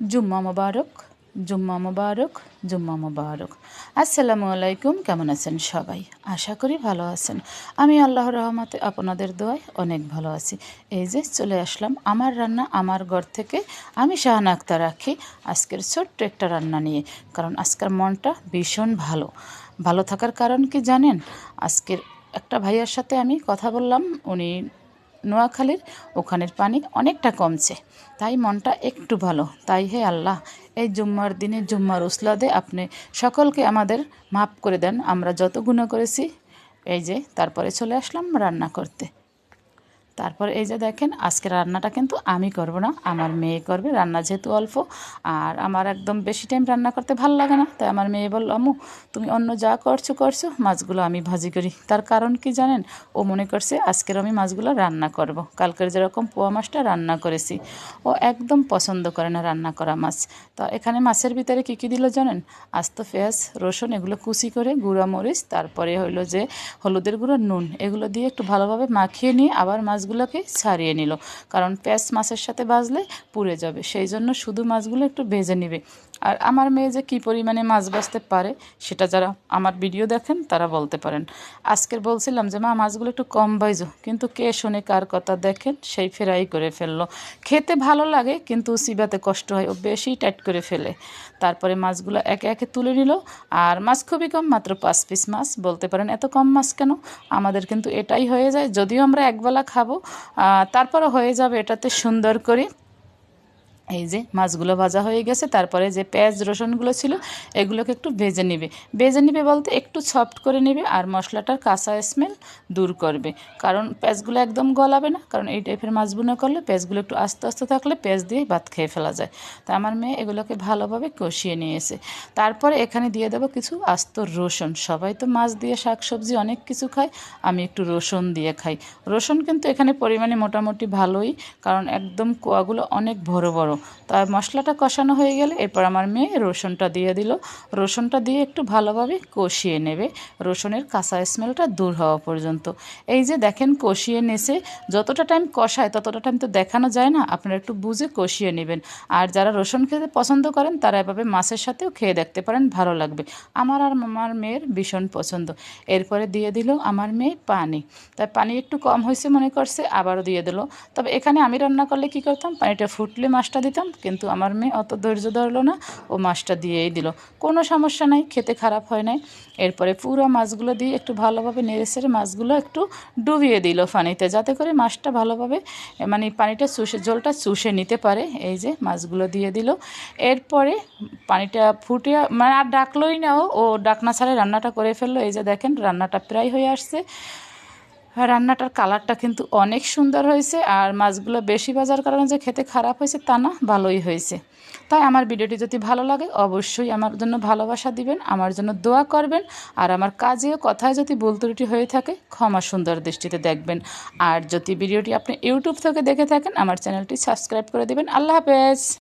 জুম্মা মোবারক জুম্মা মোবারক জুম্মা মোবারক। আসসালামু আলাইকুম, কেমন আছেন সবাই? আশা করি ভালো আছেন। আমি আল্লাহর রহমতে আপনাদের দোয়ায় অনেক ভালো আছি। এই যে চলে আসলাম আমার রান্না আমার ঘর থেকে। আমি শাহানা আক্তার রাখি আজকের ছোট্ট একটা রান্না নিয়ে। কারণ আজকের মনটা ভীষণ ভালো। ভালো থাকার কারণ কি জানেন? আজকের একটা ভাইয়ার সাথে আমি কথা বললাম, উনি নোয়াখালীর ওখানের পানি অনেকটা কমছে। তাই মনটা একটু ভালো। তাই হে আল্লাহ, এই জুম্মার দিনে জুম্মার উসলাদে আপনি সকলকে আমাদের মাফ করে দেন। আমরা যত গুণ করেছি, এই যে তারপরে চলে আসলাম রান্না করতে। তারপর এই যে দেখেন, আজকে রান্নাটা কিন্তু আমি করব না, আমার মেয়ে করবে, রান্না যেহেতু অল্প, আর আমার একদম বেশি টাইম রান্না করতে ভালো লাগে না। তাই আমার মেয়ে বলল আমু তুমি অন্য যা করছ করছ, মাছগুলো আমি ভাজি করি। তার কারণ কি জানেন? ও মনে করছে, আজকের আমি মাছগুলো রান্না করব। কালকের যেরকম পোয়া মাছটা রান্না করেছি, ও একদম পছন্দ করে না রান্না করা মাছ। তো এখানে মাছের ভিতরে কী কী দিল জানেন? আস্ত পেঁয়াজ, রসুন, এগুলো কুচি করে গুঁড়া মরিচ, তারপরে হইল যে হলুদের গুঁড়ো, নুন, এগুলো দিয়ে একটু ভালোভাবে মাখিয়ে নিয়ে আবার মাছ মাছগুলোকে ছাড়িয়ে নিল। কারণ প্যাঁচ মাছের সাথে বাজলে পুড়ে যাবে। সেই জন্য শুধু মাছগুলো একটু ভেজে নিবে। আর আমার মেয়ে যে কী পরিমাণে মাছ বাঁচতে পারে, সেটা যারা আমার ভিডিও দেখেন, তারা বলতে পারেন। আজকের বলছিলাম যে, মা, মাছগুলো একটু কম বাইজো কিন্তু কে শুনে কার কথা দেখেন, সেই ফেরাই করে ফেলল। খেতে ভালো লাগে, কিন্তু সিবাতে কষ্ট হয়, ও বেশি টাইট করে ফেলে। তারপরে মাছগুলো একে একে তুলে নিল, আর মাছ খুবই কম, মাত্র পাঁচ পিস মাছ। বলতে পারেন, এত কম মাছ কেন? আমাদের কিন্তু এটাই হয়ে যায়, যদিও আমরা একবেলা খাব তারপরে হয়ে যাবে এটাতে সুন্দর করে। এই যে মাছগুলো ভাজা হয়ে গেছে, তারপরে যে পেঁয়াজ, রসুনগুলো ছিল, এগুলোকে একটু ভেজে নিবে। ভেজে নিবে বলতে একটু সফট করে নেবে আর মশলাটার কাঁচা স্মেল দূর করবে। কারণ পেঁয়াজগুলো একদম গলাবে না, কারণ এই টাইপের মাছ করলে পেঁয়াজগুলো একটু আস্তে আস্তে থাকলে পেঁয়াজ দিয়ে ভাত খেয়ে ফেলা যায়। তা আমার মেয়ে এগুলোকে ভালোভাবে কষিয়ে নিয়েছে। তারপরে এখানে দিয়ে দেবো কিছু আস্ত রসুন। সবাই তো মাছ দিয়ে শাক সবজি অনেক কিছু খায়, আমি একটু রসুন দিয়ে খাই। রসুন কিন্তু এখানে পরিমাণে মোটামুটি ভালোই, কারণ একদম কোয়াগুলো অনেক বড় বড়। তার মশলাটা কষানো হয়ে গেলে এরপর আমার মেয়ে রসুনটা দিয়ে দিল। রসুনটা দিয়ে একটু ভালোভাবে কষিয়ে নেবে। রসুনের কাঁচা স্মেলটা দূর হওয়া পর্যন্ত। এই যে দেখেন কষিয়ে নেছে, যতটা টাইম কষায় ততটা টাইম তো দেখানো যায় না, আপনারা একটু বুঝে কষিয়ে নেবেন। আর যারা রসুন খেতে পছন্দ করেন, তারা এভাবে মাছের সাথেও খেয়ে দেখতে পারেন, ভালো লাগবে। আমার আর আমার মেয়ের ভীষণ পছন্দ। এরপরে দিয়ে দিল আমার মেয়ে পানি। তাই পানি একটু কম হয়েছে মনে করছে, আবারও দিয়ে দিল। তবে এখানে আমি রান্না করলে কি করতাম? পানিটা ফুটলে মাছটা দিতাম, কিন্তু আমার মেয়ে অত ধৈর্য ধরলো না, ও মাছটা দিয়েই দিল। কোনো সমস্যা নাই, খেতে খারাপ হয় নাই। এরপরে পুরো মাছগুলো দিয়ে একটু ভালোভাবে নেড়ে সেড়ে মাছগুলো একটু ডুবিয়ে দিল পানিতে, যাতে করে মাছটা ভালোভাবে মানে পানিটা চুষে জলটা চুষে নিতে পারে। এই যে মাছগুলো দিয়ে দিল। এরপরে পানিটা ফুটে মানে আর ডাকলোই না ও। ডাকনা ছাড়ে রান্নাটা করে ফেলল। এই যে দেখেন, রান্নাটা প্রায় হয়ে আসছে। রান্নাটার কালারটা কিন্তু অনেক সুন্দর হয়েছে আর মাছগুলো বেশি বাজার কারণে যে খেতে খারাপ হয়েছে তা না, ভালোই হয়েছে। তাই আমার ভিডিওটি যদি ভালো লাগে, অবশ্যই আমার জন্য ভালোবাসা দিবেন, আমার জন্য দোয়া করবেন আর আমার কাজেও কথায় যদি ভুল ত্রুটি হয়ে থাকে, ক্ষমা সুন্দর দৃষ্টিতে দেখবেন। আর যদি ভিডিওটি আপনি ইউটিউব থেকে দেখে থাকেন, আমার চ্যানেলটি সাবস্ক্রাইব করে দেবেন। আল্লাহ হাফেজ!